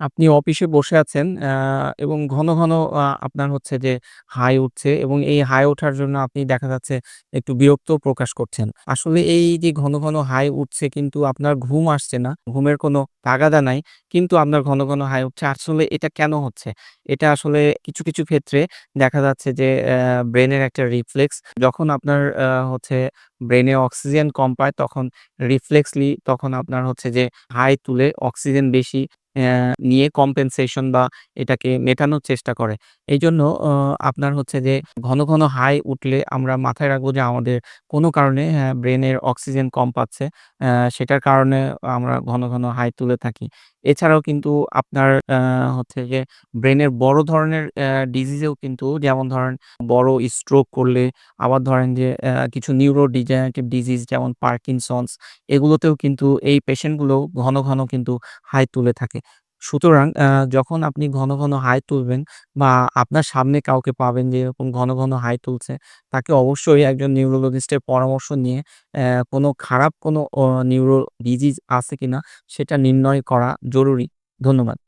আপনি অফিসে বসে আছেন আ এবং ঘন, ঘন আপনার হচ্ছে যে হাই উঠছে এবং এই হাই ওঠার জন্য আপনি দেখা যাচ্ছে একটু বিরক্ত প্রকাশ করছেন। আসলে এই যে ঘন, ঘন হাই উঠছে কিন্তু আপনার ঘুম আসছে না। ঘুমের কোনো তাগাদা নাই। কিন্তু আপনার ঘন, ঘন হাই উঠছে। আসলে এটা কেন হচ্ছে? এটা আসলে কিছু, কিছু ক্ষেত্রে দেখা যাচ্ছে যে অ্যা ব্রেইনের একটা রিফ্লেক্স যখন আপনার হচ্ছে ব্রেইনে অক্সিজেন কম পায় তখন রিফ্লেক্সলি তখন আপনার হচ্ছে যে হাই তুলে অক্সিজেন বেশি নিয়ে কম্পেনসেশন বা এটাকে মেটানোর চেষ্টা করে। এই জন্য আপনার হচ্ছে যে ঘন, ঘন হাই উঠলে আমরা মাথায় রাখব যে আমাদের কোনো কারণে ব্রেনের ব্রেইনের অক্সিজেন কম পাচ্ছে। সেটার কারণে আমরা ঘন, ঘন হাই তুলে থাকি। এছাড়াও কিন্তু আপনার আহ, হচ্ছে যে ব্রেনের বড় ধরনের ডিজিজেও কিন্তু যেমন ধরেন বড় স্ট্রোক করলে আবার ধরেন যে আহ, কিছু নিউরো ডিজেনারেটিভ ডিজিজ যেমন পার্কিনসনস এগুলোতেও কিন্তু এই পেশেন্টগুলো ঘন, ঘন কিন্তু হাই তুলে থাকে। সুতরাং যখন আপনি ঘন, ঘন হাই তুলবেন বা আপনার সামনে কাউকে পাবেন যে এরকম ঘন, ঘন হাই তুলছে, তাকে অবশ্যই একজন নিউরোলজিস্টের পরামর্শ নিয়ে কোনো খারাপ কোনো নিউরো ডিজিজ আছে কিনা সেটা নির্ণয় করা জরুরি। ধন্যবাদ।